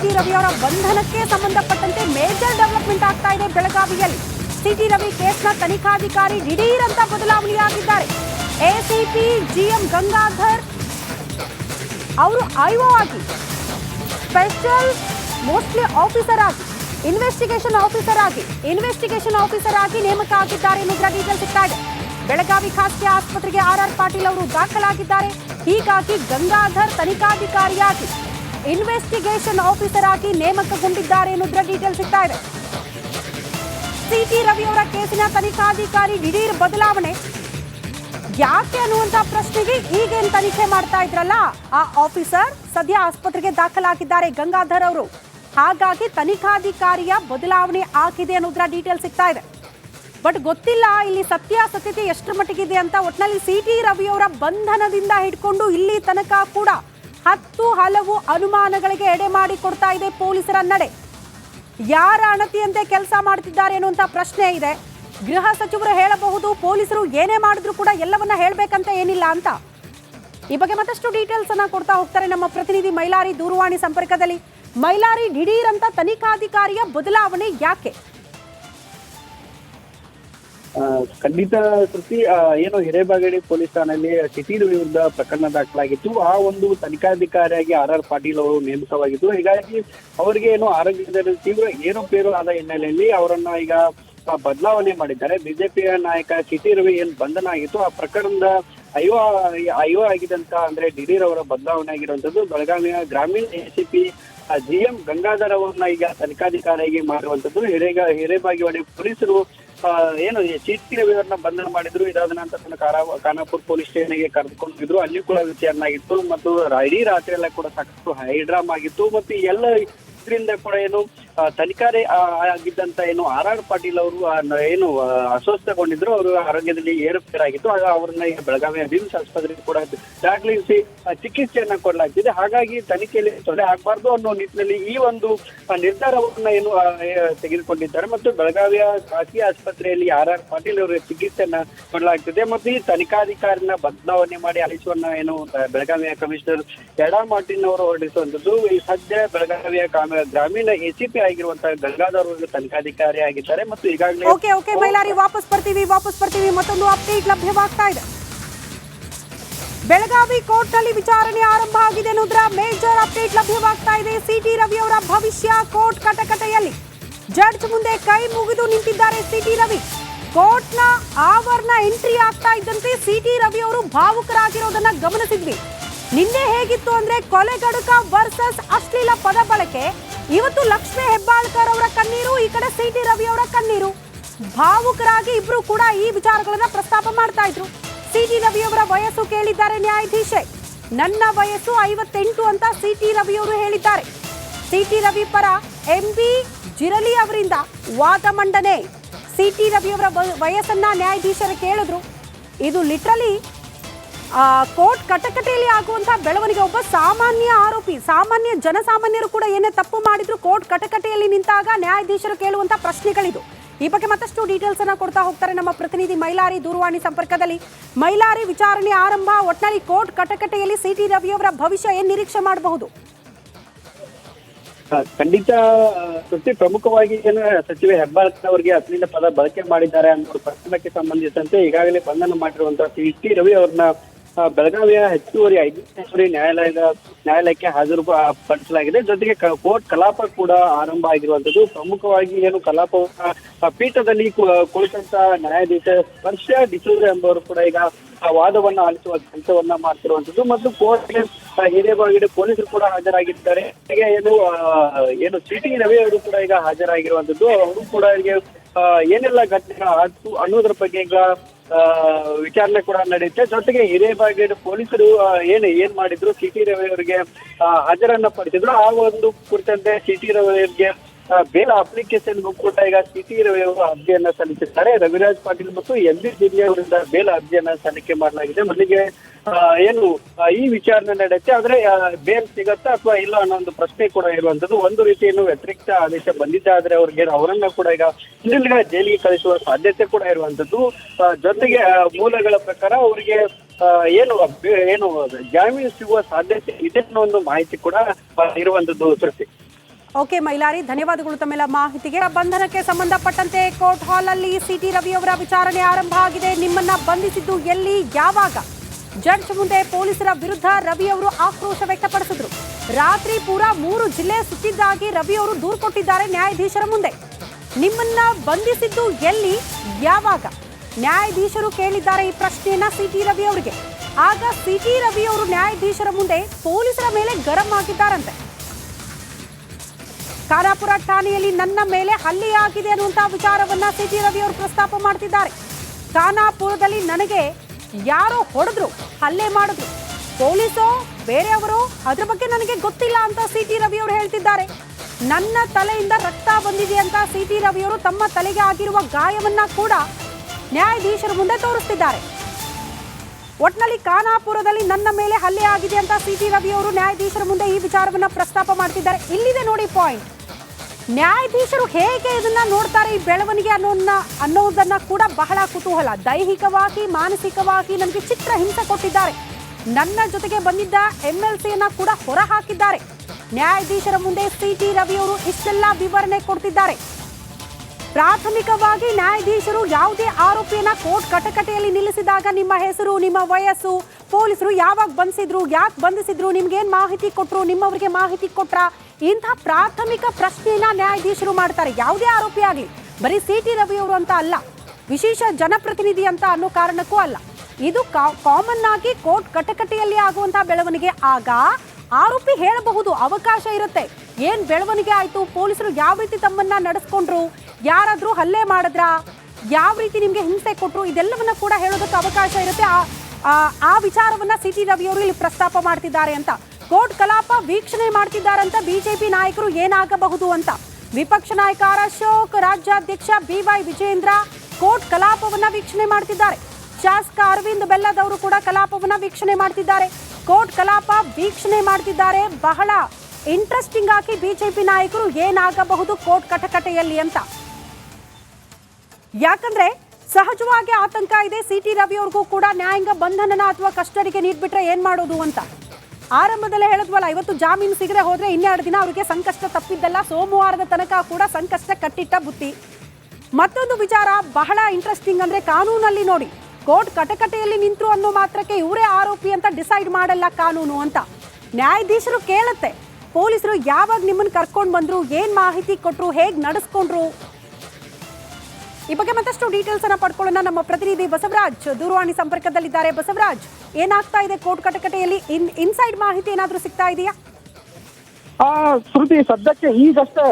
City Ravi ಅವರ ಬಂಧನಕ್ಕೆ ಸಂಬಂಧಪಟ್ಟಂತೆ ಮೇಜರ್ ಡೆವಲಪ್ಮೆಂಟ್ ಆಗ್ತಾ ಇದೆ ಬೆಳಗಾವಿಯಲ್ಲಿ. ಸಿಟಿ ರವಿ ಕೇಸ್ನ ತನಿಖಾಧಿಕಾರಿ ದಿಢೀರ್ ಅಂತ ಬದಲಾವಣೆಯಾಗಿದ್ದಾರೆ. ಎಸಿಪಿ ಜಿಎಂ ಗಂಗಾಧರ್ ಅವರು ಐಒ ಆಗಿ ಸ್ಪೆಷಲ್ ಮೋಸ್ಟ್ಲಿ ಆಫೀಸರ್ ಆಗಿ, ಇನ್ವೆಸ್ಟಿಗೇಷನ್ ಆಫೀಸರ್ ಆಗಿ, ಇನ್ವೆಸ್ಟಿಗೇಷನ್ ಆಫೀಸರ್ ಆಗಿ ನೇಮಕ ಆಗಿದ್ದಾರೆ ಎನ್ನುವುದರ ಡೀಟೇಲ್ ಬೆಳಗಾವಿ ಖಾಸಗಿ ಆಸ್ಪತ್ರೆಗೆ ಆರ್ ಆರ್ ಪಾಟೀಲ್ ಅವರು ದಾಖಲಾಗಿದ್ದಾರೆ. ಹೀಗಾಗಿ ಗಂಗಾಧರ್ ತನಿಖಾಧಿಕಾರಿಯಾಗಿ ಇನ್ವೆಸ್ಟಿಗೇಷನ್ ಆಫೀಸರ್ ಆಗಿ ನೇಮಕಗೊಂಡಿದ್ದಾರೆ ಎನ್ನುವುದರ ಡೀಟೇಲ್ ಸಿಗ್ತಾ ಇದೆ. ಸಿಟಿ ರವಿ ಅವರ ಕೇಸಿನ ತನಿಖಾಧಿಕಾರಿ ದಿಢೀರ್ ಬದಲಾವಣೆ. ಯಾಕೆ ಅನ್ನುವಂತ ಪ್ರಶ್ನೆಗೆ ಈಗೇನ್ ತನಿಖೆ ಮಾಡ್ತಾ ಇದ್ರಲ್ಲ? ಆ ಆಫೀಸರ್ ಸದ್ಯ ಆಸ್ಪತ್ರೆಗೆ ದಾಖಲಾಗಿದ್ದಾರೆ ಗಂಗಾಧರ್ ಅವರು. ಹಾಗಾಗಿ ತನಿಖಾಧಿಕಾರಿಯ ಬದಲಾವಣೆ ಆಗಿದೆ ಅನ್ನೋದ್ರ ಡೀಟೇಲ್ ಸಿಗ್ತಾ ಇದೆ. ಬಟ್ ಗೊತ್ತಿಲ್ಲ ಇಲ್ಲಿ ಸತ್ಯಾಸತ್ಯತೆ ಎಷ್ಟರ ಮಟ್ಟಿಗಿದೆ ಅಂತ ಒಟ್ನಲ್ಲಿ ಸಿ ಟಿ ರವಿಯವರ ಬಂಧನದಿಂದ ಹಿಡ್ಕೊಂಡು ಇಲ್ಲಿ ತನಕ ಕೂಡ ಹತ್ತು ಹಲವು ಅನುಮಾನಗಳಿಗೆ ಎಡೆ ಮಾಡಿ ಕೊಡ್ತಾ ಇದೆ ಪೊಲೀಸರ ನಡೆ. ಯಾರ ಅಣತಿಯಂತೆ ಕೆಲಸ ಮಾಡ್ತಿದ್ದಾರೆ ಅನ್ನುವಂಥ ಪ್ರಶ್ನೆ ಇದೆ. ಗೃಹ ಸಚಿವರು ಹೇಳಬಹುದು, ಪೊಲೀಸರು ಏನೇ ಮಾಡಿದ್ರು ಕೂಡ ಎಲ್ಲವನ್ನ ಹೇಳಬೇಕಂತ ಏನಿಲ್ಲ ಅಂತ. ಈ ಬಗ್ಗೆ ಮತ್ತಷ್ಟು ಡೀಟೇಲ್ಸ್ ಅನ್ನ ಕೊಡ್ತಾ ಹೋಗ್ತಾರೆ ನಮ್ಮ ಪ್ರತಿನಿಧಿ ಮೈಲಾರಿ ದೂರವಾಣಿ ಸಂಪರ್ಕದಲ್ಲಿ. ಮೈಲಾರಿ ದಿಢೀರ್ ಅಂತ ತನಿಖಾಧಿಕಾರಿಯ ಬದಲಾವಣೆ ಯಾಕೆ? ಖಂಡಿತ ಕೃತಿ ಏನು ಹಿರೇಬಾಗಡಿ ಪೊಲೀಸ್ ಠಾಣೆಯಲ್ಲಿ ಸಿಟಿ ವಿರುದ್ಧ ಪ್ರಕರಣ ದಾಖಲಾಗಿತ್ತು. ಆ ಒಂದು ತನಿಖಾಧಿಕಾರಿಯಾಗಿ ಆರ್ ಆರ್ ಪಾಟೀಲ್ ಅವರು ನೇಮಕವಾಗಿದ್ದು, ಹೀಗಾಗಿ ಅವರಿಗೆ ಏನು ಆರೋಗ್ಯದಲ್ಲಿ ತೀವ್ರ ಏರುಪೇರು ಆದ ಹಿನ್ನೆಲೆಯಲ್ಲಿ ಅವರನ್ನ ಈಗ ಬದಲಾವಣೆ ಮಾಡಿದ್ದಾರೆ. ಬಿಜೆಪಿಯ ನಾಯಕ ಸಿಟಿ ರವಿ ಏನ್ ಬಂಧನ ಆಗಿತ್ತು, ಆ ಪ್ರಕರಣದ ಐವ ಐವ ಆಗಿದಂತ ಅಂದ್ರೆ ದಿಢೀರ್ ಅವರ ಬದಲಾವಣೆ ಆಗಿರುವಂತದ್ದು. ಬೆಳಗಾವಿಯ ಗ್ರಾಮೀಣ ಎಸಿಪಿ ಜಿ ಎಂ ಗಂಗಾಧರ್ ಅವರನ್ನ ಈಗ ತನಿಖಾಧಿಕಾರಿಯಾಗಿ ಮಾಡುವಂತದ್ದು ಹಿರೇಗ, ಹಿರೇಬಾಗಿವಾಡಿ ಪೊಲೀಸರು ಏನು ಚೀಟಿನ ವಿವರಣ ಬಂಧನ ಮಾಡಿದ್ರು, ಇದಾದ ನಂತರ ಕಾರಾ- ಖಾನಾಪುರ ಪೊಲೀಸ್ ಸ್ಟೇಷನ್ಗೆ ಕರೆದುಕೊಂಡಿದ್ರು. ಅಲ್ಲಿ ಕೂಡ ವಿಚಾರಣೆ ಆಗಿತ್ತು ಮತ್ತು ಇಡೀ ರಾತ್ರಿ ಎಲ್ಲ ಕೂಡ ಸಾಕಷ್ಟು ಹೈಡ್ರಾಮ್ ಆಗಿತ್ತು. ಮತ್ತು ಎಲ್ಲ ಇದರಿಂದ ಕೂಡ ಏನು ತನಿಖಾರಿ ಆಗಿದ್ದಂತ ಏನು ಆರ್ ಆರ್ ಪಾಟೀಲ್ ಅವರು ಏನು ಅಸ್ವಸ್ಥಗೊಂಡಿದ್ರು, ಅವರು ಆರೋಗ್ಯದಲ್ಲಿ ಏರುಪೇರಾಗಿತ್ತು. ಆಗ ಅವರನ್ನ ಈಗ ಬೆಳಗಾವಿಯ ಬಿಮ್ಸ್ ಆಸ್ಪತ್ರೆಗೆ ಕೂಡ ದಾಖಲಿಸಿ ಚಿಕಿತ್ಸೆಯನ್ನ ಕೊಡಲಾಗ್ತಿದೆ. ಹಾಗಾಗಿ ತನಿಖೆಯಲ್ಲಿ ತೊಂದರೆ ಆಗಬಾರ್ದು ಅನ್ನೋ ನಿಟ್ಟಿನಲ್ಲಿ ಈ ಒಂದು ನಿರ್ಧಾರವನ್ನ ಏನು ತೆಗೆದುಕೊಂಡಿದ್ದಾರೆ. ಮತ್ತು ಬೆಳಗಾವಿಯ ಖಾಸಗಿ ಆಸ್ಪತ್ರೆಯಲ್ಲಿ ಆರ್ ಆರ್ ಪಾಟೀಲ್ ಅವರ ಚಿಕಿತ್ಸೆಯನ್ನ ಕೊಡಲಾಗ್ತಿದೆ. ಮತ್ತು ಈ ತನಿಖಾಧಿಕಾರಿನ ಬದಲಾವಣೆ ಮಾಡಿ ಅಳಿಸುವನ್ನ ಏನು ಬೆಳಗಾವಿಯ ಕಮಿಷನರ್ ಎಡಾ ಮಾರ್ಟಿನ್ ಅವರು ಹೊರಡಿಸುವಂತದ್ದು ಈ ಸದ್ಯ ಬೆಳಗಾವಿಯ ಗ್ರಾಮೀಣ ಎಸಿಪಿ ಆಗಿರುವಂತಹ ಗಂಗಾಧರ್ ಅವರು ತನಿಖಾಧಿಕಾರಿ ಆಗಿದ್ದಾರೆ ಮತ್ತು ಈಗಾಗಲೇ ಓಕೆ ಓಕೆ ಮೈಲಾರಿ ವಾಪಸ್ ಬರ್ತೀವಿ ವಾಪಸ್ ಬರ್ತೀವಿ, ಮತ್ತೊಂದು ಅಪ್ಡೇಟ್ ಲಭ್ಯವಾಗ್ತಾ ಇದೆ. ಬೆಳಗಾವಿ ಕೋರ್ಟ್ನಲ್ಲಿ ವಿಚಾರಣೆ ಆರಂಭ ಆಗಿದೆ ಅನ್ನೋದ್ರ ಮೇಜರ್ ಅಪ್ಡೇಟ್ ಲಭ್ಯವಾಗ್ತಾ ಇದೆ. ಸಿಟಿ ರವಿ ಅವರ ಭವಿಷ್ಯ ಕೋರ್ಟ್ ಕಟಕಟೆಯಲ್ಲಿ. ಜಡ್ಜ್ ಮುಂದೆ ಕೈ ಮುಗಿದು ನಿಂತಿದ್ದಾರೆ ಸಿಟಿ ರವಿ. ಕೋರ್ಟ್ನ ಆವರಣ ಎಂಟ್ರಿ ಆಗ್ತಾ ಇದ್ದಂತೆ ಸಿಟಿ ರವಿ ಅವರು ಭಾವುಕರಾಗಿರೋದನ್ನ ಗಮನಿಸಿದ್ವಿ. ನಿನ್ನೆ ಹೇಗಿತ್ತು ಅಂದ್ರೆ ಕೊಲೆಗಡುಕ ವರ್ಸಸ್ ಅಶ್ಲೀಲ ಪದ ಬಳಕೆ ಇವತ್ತು ಲಕ್ಷ್ಮೇ ಹೆಬ್ಬಾಳ್ಕರ್ ಅವರ ಕಣ್ಣೀರು, ಈ ಕಡೆ ಸಿಟಿ ರವಿ ಅವರ ಕಣ್ಣೀರು. ಭಾವುಕರಾಗಿ ಇಬ್ರು ಕೂಡ ಈ ವಿಚಾರಗಳನ್ನ ಪ್ರಸ್ತಾಪ ಮಾಡ್ತಾ ಇದ್ರು. ಸಿಟಿ ರವಿ ಅವರ ವಯಸ್ಸು ಕೇಳಿದ್ದಾರೆ ನ್ಯಾಯಾಧೀಶೆ. ನನ್ನ ವಯಸ್ಸು ಐವತ್ತೆಂಟು ಅಂತ ಸಿಟಿ ರವಿ ಅವರು ಹೇಳಿದ್ದಾರೆ. ಸಿ ಟಿ ರವಿ ಪರ ಎಂ ಬಿ ಜಿರಲಿ ಅವರಿಂದ ವಾದ ಮಂಡನೆ. ಸಿಟಿ ರವಿ ಅವರ ವ- ವಯಸ್ಸನ್ನ ನ್ಯಾಯಾಧೀಶರು ಕೇಳಿದ್ರು. ಇದು ಲಿಟ್ರಲಿ ಕೋರ್ಟ್ ಕಟಕಟೆಯಲ್ಲಿ ಆಗುವಂತಹ ಬೆಳವಣಿಗೆ ಒಬ್ಬ ಸಾಮಾನ್ಯ ಆರೋಪಿ ಸಾಮಾನ್ಯ ಜನಸಾಮಾನ್ಯರು ಕೂಡ ಏನೇ ತಪ್ಪು ಮಾಡಿದ್ರು ಕೋರ್ಟ್ ಕಟಕಟೆಯಲ್ಲಿ ನಿಂತಾಗ ನ್ಯಾಯಾಧೀಶರು ಕೇಳುವಂತ ಪ್ರಶ್ನೆಗಳಿದು. ಈ ಬಗ್ಗೆ ಮತ್ತಷ್ಟು ಡೀಟೇಲ್ಸ್ ಅನ್ನ ಕೊಡ್ತಾ ಹೋಗ್ತಾರೆ ನಮ್ಮ ಪ್ರತಿನಿಧಿ ಮೈಲಾರಿ ದೂರವಾಣಿ ಸಂಪರ್ಕದಲ್ಲಿ. ಮೈಲಾರಿ ವಿಚಾರಣೆ ಆರಂಭ ಒಟ್ನಲ್ಲಿ ಕೋರ್ಟ್ ಕಟಕಟೆಯಲ್ಲಿ ಸಿಟಿ ರವಿಯವರ ಭವಿಷ್ಯ ಏನ್ ನಿರೀಕ್ಷೆ ಮಾಡಬಹುದು? ಆ, ಖಂಡಿತ ಸುದ್ದಿ ಪ್ರಮುಖವಾಗಿ ಏನು ಸಚಿವ ಹೆಬ್ಬಾಳ್ಕರ್ ಅವರಿಗೆ ಅಶ್ಲೀಲ ಪದ ಬಳಕೆ ಮಾಡಿದ್ದಾರೆ ಅನ್ನೋ ಪ್ರಕರಣಕ್ಕೆ ಸಂಬಂಧಿಸಿದಂತೆ ಈಗಾಗಲೇ ಬಂಧನ ಮಾಡಿರುವಂತಹ ಸಿ ಟಿ ರವಿ ಅವರನ್ನ ಆ, ಬೆಳಗಾವಿಯ ಹೆಚ್ಚುವರಿ ಐದನೇ ಹೆಚ್ಚುವರಿ ನ್ಯಾಯಾಲಯದ ನ್ಯಾಯಾಲಯಕ್ಕೆ ಹಾಜರು ಪಡಿಸಲಾಗಿದೆ. ಜೊತೆಗೆ ಕೋರ್ಟ್ ಕಲಾಪ ಕೂಡ ಆರಂಭ ಆಗಿರುವಂತದ್ದು ಪ್ರಮುಖವಾಗಿ ಏನು ಕಲಾಪ ಪೀಠದಲ್ಲಿ ಕುಳಿತಂತ ನ್ಯಾಯಾಧೀಶ ಸ್ಪರ್ಶ ಡಿಸೂರ್ ಎಂಬವರು ಕೂಡ ಈಗ ವಾದವನ್ನ ಆಲಿಸುವ ಕೆಲಸವನ್ನ ಮಾಡ್ತಿರುವಂತದ್ದು ಮತ್ತು ಕೋರ್ಟ್ಗೆ ಹಿರೇಬಾಗಿಡೆ ಪೊಲೀಸರು ಕೂಡ ಹಾಜರಾಗಿದ್ದಾರೆ. ಹಾಗೆ ಏನು ಏನು ಸಿಟಿ ರವಿ ಅವರು ಕೂಡ ಈಗ ಹಾಜರಾಗಿರುವಂತದ್ದು ಅವರು ಕೂಡ ಈಗ ಏನೆಲ್ಲ ಘಟನೆ ಆಯ್ತು ಅನ್ನೋದ್ರ ಬಗ್ಗೆ ಈಗ ವಿಚಾರಣೆ ಕೂಡ ನಡೆಯುತ್ತೆ. ಜೊತೆಗೆ ಹಿರೇಬಾಗೇಡು ಪೊಲೀಸರು ಏನು, ಏನ್ ಮಾಡಿದ್ರು? ಸಿಟಿ ರವಿ ಅವರಿಗೆ ಹಾಜರನ್ನ ಪಡಿಸಿದ್ರು. ಆ ಒಂದು ಕುರಿತಂತೆ ಸಿಟಿ ರವಿ ಅವರಿಗೆ ಬೇಲ್ ಅಪ್ಲಿಕೇಶನ್ ಕೂಡ ಈಗ ಸಿಟಿ ಅರ್ಜಿಯನ್ನ ಸಲ್ಲಿಸಿದ್ದಾರೆ ರವಿರಾಜ್ ಪಾಟೀಲ್ ಮತ್ತು ಎಲ್ ಬಿ ಅವರಿಂದ ಬೇಲ್ ಅರ್ಜಿಯನ್ನ ಸಲ್ಲಿಕೆ ಮಾಡಲಾಗಿದೆ. ಮೊದಲಿಗೆ ಏನು ಈ ವಿಚಾರಣೆ ನಡೆಯುತ್ತೆ. ಆದ್ರೆ ಬೇಲ್ ಸಿಗತ್ತಾ ಅಥವಾ ಇಲ್ಲ ಅನ್ನೋ ಒಂದು ಪ್ರಶ್ನೆ ಕೂಡ ಇರುವಂತದ್ದು ಒಂದು ರೀತಿಯನ್ನು ವ್ಯತಿರಿಕ್ತ ಆದೇಶ ಬಂದಿದ್ದೆ ಆದ್ರೆ ಅವ್ರಿಗೆ ಅವರನ್ನ ಕೂಡ ಈಗ ಹಿಂದಿನ ಜೈಲಿಗೆ ಕಳಿಸುವ ಸಾಧ್ಯತೆ ಕೂಡ ಇರುವಂತದ್ದು ಜೊತೆಗೆ ಮೂಲಗಳ ಪ್ರಕಾರ ಅವರಿಗೆ ಏನು ಏನು ಜಾಮೀನು ಸಿಗುವ ಸಾಧ್ಯತೆ ಇದೆ ಅನ್ನೋ ಒಂದು ಮಾಹಿತಿ ಕೂಡ ಇರುವಂತದ್ದು ಸೃಷ್ಟಿ ಓಕೆ ಮೈಲಾರಿ, ಧನ್ಯವಾದಗಳು ತಮ್ಮೆಲ್ಲ ಮಾಹಿತಿಗೆ. ಬಂಧನಕ್ಕೆ ಸಂಬಂಧಪಟ್ಟಂತೆ ಕೋರ್ಟ್ ಹಾಲ್ ಅಲ್ಲಿ ಸಿಟಿ ರವಿ ಅವರ ವಿಚಾರಣೆ ಆರಂಭ ಆಗಿದೆ. ನಿಮ್ಮನ್ನ ಬಂಧಿಸಿದ್ದು ಎಲ್ಲಿ, ಯಾವಾಗ? ಜಡ್ಜ್ ಮುಂದೆ ಪೊಲೀಸರ ವಿರುದ್ಧ ರವಿ ಅವರು ಆಕ್ರೋಶ ವ್ಯಕ್ತಪಡಿಸಿದ್ರು. ರಾತ್ರಿ ಪೂರ ಮೂರು ಜಿಲ್ಲೆ ಸುತ್ತಿದ್ದಾಗಿ ರವಿ ಅವರು ದೂರು ಕೊಟ್ಟಿದ್ದಾರೆ ನ್ಯಾಯಾಧೀಶರ ಮುಂದೆ. ನಿಮ್ಮನ್ನ ಬಂಧಿಸಿದ್ದು ಎಲ್ಲಿ, ಯಾವಾಗ? ನ್ಯಾಯಾಧೀಶರು ಕೇಳಿದ್ದಾರೆ ಈ ಪ್ರಶ್ನೆಯನ್ನ ಸಿಟಿ ರವಿ ಅವರಿಗೆ. ಆಗ ಸಿಟಿ ರವಿ ಅವರು ನ್ಯಾಯಾಧೀಶರ ಮುಂದೆ ಪೊಲೀಸರ ಮೇಲೆ ಗರಂ ಆಗಿದ್ದಾರಂತೆ. ಖಾನಾಪುರ ಠಾಣೆಯಲ್ಲಿ ನನ್ನ ಮೇಲೆ ಹಲ್ಲೆಯಾಗಿದೆ ಅನ್ನುವಂತಹ ವಿಚಾರವನ್ನ ಸಿಟಿ ರವಿ ಅವರು ಪ್ರಸ್ತಾಪ ಮಾಡ್ತಿದ್ದಾರೆ. ಖಾನಾಪುರದಲ್ಲಿ ನನಗೆ ಯಾರೋ ಹೊಡೆದ್ರು, ಹಲ್ಲೆ ಮಾಡಿದ್ರು. ಪೊಲೀಸೋ, ಬೇರೆಯವರು, ಅದ್ರ ಬಗ್ಗೆ ನನಗೆ ಗೊತ್ತಿಲ್ಲ ಅಂತ ಸಿಟಿ ರವಿ ಅವರು ಹೇಳ್ತಿದ್ದಾರೆ. ನನ್ನ ತಲೆಯಿಂದ ರಕ್ತ ಬಂದಿದೆ ಅಂತ ಸಿಟಿ ರವಿ ಅವರು ತಮ್ಮ ತಲೆಗೆ ಆಗಿರುವ ಗಾಯವನ್ನ ಕೂಡ ನ್ಯಾಯಾಧೀಶರ ಮುಂದೆ ತೋರಿಸ್ತಿದ್ದಾರೆ. ಒಟ್ನಲ್ಲಿ ಖಾನಾಪುರದಲ್ಲಿ ನನ್ನ ಮೇಲೆ ಹಲ್ಲೆ ಆಗಿದೆ ಅಂತ ಸಿಟಿ ರವಿ ಅವರು ನ್ಯಾಯಾಧೀಶರ ಮುಂದೆ ಈ ವಿಚಾರವನ್ನ ಪ್ರಸ್ತಾಪ ಮಾಡ್ತಿದ್ದಾರೆ. ಇಲ್ಲಿದೆ ನೋಡಿ ಪಾಯಿಂಟ್. ನ್ಯಾಯಾಧೀಶರು ಹೇಗೆ ಇದನ್ನ ನೋಡ್ತಾರೆ ಈ ಬೆಳವಣಿಗೆ ಅನ್ನೋದನ್ನ ಅನ್ನೋದನ್ನ ಕೂಡ ಬಹಳ ಕುತೂಹಲ. ದೈಹಿಕವಾಗಿ, ಮಾನಸಿಕವಾಗಿ ನನಗೆ ಚಿತ್ರ ಹಿಂಸೆ ಕೊಟ್ಟಿದ್ದಾರೆ. ನನ್ನ ಜೊತೆಗೆ ಬಂದಿದ್ದ ಎಂ ಎಲ್ ಸಿಯನ್ನ ಕೂಡ ಹೊರ ಹಾಕಿದ್ದಾರೆ ನ್ಯಾಯಾಧೀಶರ ಮುಂದೆ ಸಿಟಿ ರವಿ ಅವರು ಇಷ್ಟೆಲ್ಲ ವಿವರಣೆ ಕೊಡ್ತಿದ್ದಾರೆ. ಪ್ರಾಥಮಿಕವಾಗಿ ನ್ಯಾಯಾಧೀಶರು ಯಾವುದೇ ಆರೋಪಿಯನ್ನ ಕೋರ್ಟ್ ಕಟಕಟೆಯಲ್ಲಿ ನಿಲ್ಲಿಸಿದಾಗ ನಿಮ್ಮ ಹೆಸರು, ನಿಮ್ಮ ವಯಸ್ಸು, ಪೊಲೀಸರು ಯಾವಾಗ ಬಂಧಿಸಿದ್ರು ಯಾಕೆ ಬಂಧಿಸಿದ್ರು, ನಿಮ್ಗೇನು ಮಾಹಿತಿ ಕೊಟ್ಟರು ನಿಮ್ಮವರಿಗೆ ಮಾಹಿತಿ ಕೊಟ್ರ? ಇಂಥ ಪ್ರಾಥಮಿಕ ಪ್ರಶ್ನೆಯನ್ನ ನ್ಯಾಯಾಧೀಶರು ಮಾಡ್ತಾರೆ. ಯಾವುದೇ ಆರೋಪಿ ಆಗಲಿ, ಬರೀ ಸಿ ಟಿ ರವಿ ಅವರು ಅಂತ ಅಲ್ಲ, ವಿಶೇಷ ಜನಪ್ರತಿನಿಧಿ ಅಂತ ಅನ್ನೋ ಕಾರಣಕ್ಕೂ ಅಲ್ಲ. ಇದು ಕಾಮನ್ ಆಗಿ ಕೋರ್ಟ್ ಕಟಕಟೆಯಲ್ಲಿ ಆಗುವಂತಹ ಬೆಳವಣಿಗೆ. ಆಗ ಆರೋಪಿ ಹೇಳಬಹುದು, ಅವಕಾಶ ಇರುತ್ತೆ. ಏನ್ ಬೆಳವಣಿಗೆ ಆಯ್ತು, ಪೊಲೀಸರು ಯಾವ ರೀತಿ ತಮ್ಮನ್ನ ನಡೆಸ್ಕೊಂಡ್ರು, ಯಾರಾದ್ರೂ ಹಲ್ಲೆ ಮಾಡಿದ್ರಾ, ಯಾವ ರೀತಿ ನಿಮ್ಗೆ ಹಿಂಸೆ ಕೊಟ್ಟರು ಇದೆಲ್ಲವನ್ನ ಕೂಡ ಹೇಳೋದಕ್ಕೆ ಅವಕಾಶ ಇರುತ್ತೆ. ಆ ವಿಚಾರವನ್ನ ಸಿ ಟಿ ರವಿಯವರು ಇಲ್ಲಿ ಪ್ರಸ್ತಾಪ ಮಾಡ್ತಿದ್ದಾರೆ ಅಂತ. ಕೋರ್ಟ್ ಕಲಾಪ ವೀಕ್ಷಣೆ ಮಾಡ್ತಿದ್ದಾರಂತ ಬಿಜೆಪಿ ನಾಯಕರು ಏನಾಗಬಹುದು ಅಂತ. ವಿಪಕ್ಷ ನಾಯಕ ಆರ್ ಅಶೋಕ್, ರಾಜ್ಯಾಧ್ಯಕ್ಷ ಬಿವೈ ವಿಜೇಂದ್ರ ಕೋರ್ಟ್ ಕಲಾಪವನ್ನ ವೀಕ್ಷಣೆ ಮಾಡ್ತಿದ್ದಾರೆ. ಶಾಸಕ ಅರವಿಂದ್ ಬೆಲ್ಲದವರು ಕೂಡ ಕಲಾಪವನ್ನ ವೀಕ್ಷಣೆ ಮಾಡ್ತಿದ್ದಾರೆ. ಕೋರ್ಟ್ ಕಲಾಪ ವೀಕ್ಷಣೆ ಮಾಡ್ತಿದ್ದಾರೆ. ಬಹಳ ಇಂಟ್ರೆಸ್ಟಿಂಗ್ ಆಗಿ ಬಿಜೆಪಿ ನಾಯಕರು ಏನಾಗಬಹುದು ಕೋರ್ಟ್ ಕಟಕಟೆಯಲ್ಲಿ ಅಂತ. ಯಾಕಂದ್ರೆ ಸಹಜವಾಗಿ ಆತಂಕ ಇದೆ. ಸಿಟಿ ರವಿ ಅವ್ರಿಗೂ ಕೂಡ ನ್ಯಾಯಾಂಗ ಬಂಧನನ ಅಥವಾ ಕಸ್ಟಡಿಗೆ ನೀಡ್ಬಿಟ್ರೆ ಏನ್ ಮಾಡೋದು ಅಂತ. ಆರಂಭದಲ್ಲೇ ಹೇಳಿದ್ವಲ್ಲ, ಇವತ್ತು ಜಾಮೀನು ಸಿಗದೆ ಹೋದ್ರೆ ಇನ್ನೆರಡು ದಿನ ಅವರಿಗೆ ಸಂಕಷ್ಟ ತಪ್ಪಿದ್ದಲ್ಲ, ಸೋಮವಾರದ ತನಕ ಕೂಡ ಸಂಕಷ್ಟ ಕಟ್ಟಿಟ್ಟ ಬುತ್ತಿ. ಮತ್ತೊಂದು ವಿಚಾರ, ಬಹಳ ಇಂಟ್ರೆಸ್ಟಿಂಗ್ ಅಂದ್ರೆ ಕಾನೂನಲ್ಲಿ ನೋಡಿ, ಕೋರ್ಟ್ ಕಟಕಟೆಯಲ್ಲಿ ನಿಂತರು ಅನ್ನೋ ಮಾತ್ರಕ್ಕೆ ಇವರೇ ಆರೋಪಿ ಅಂತ ಡಿಸೈಡ್ ಮಾಡಲ್ಲ ಕಾನೂನು ಅಂತ. ನ್ಯಾಯಾಧೀಶರು ಕೇಳುತ್ತೆ, ಪೊಲೀಸರು ಯಾವಾಗ ನಿಮ್ಮನ್ನು ಕರ್ಕೊಂಡು ಬಂದರು, ಏನು ಮಾಹಿತಿ ಕೊಟ್ಟರು ಹೇಗೆ ನಡೆಸ್ಕೊಂಡ್ರು? ಈ ಬಗ್ಗೆ ಮತ್ತಷ್ಟು ಡೀಟೇಲ್ಸ್ ಅನ್ನ ಪಡ್ಕೊಳ್ಳೋಣ. ನಮ್ಮ ಪ್ರತಿನಿಧಿ ಬಸವರಾಜ್ ದೂರವಾಣಿ ಸಂಪರ್ಕದಲ್ಲಿದ್ದಾರೆ. ಬಸವರಾಜ್, ಏನಾಗ್ತಾ ಇದೆ ಕೋರ್ಟ್ ಕಟಕಟೆಯಲ್ಲಿ? ಇನ್ ಇನ್ಸೈಡ್ ಮಾಹಿತಿ ಏನಾದ್ರೂ ಸಿಗ್ತಾ ಇದೆಯಾ? ಆ ಶ್ರುತಿ ಸದ್ಯಕ್ಕೆ ಈಗಷ್ಟೇ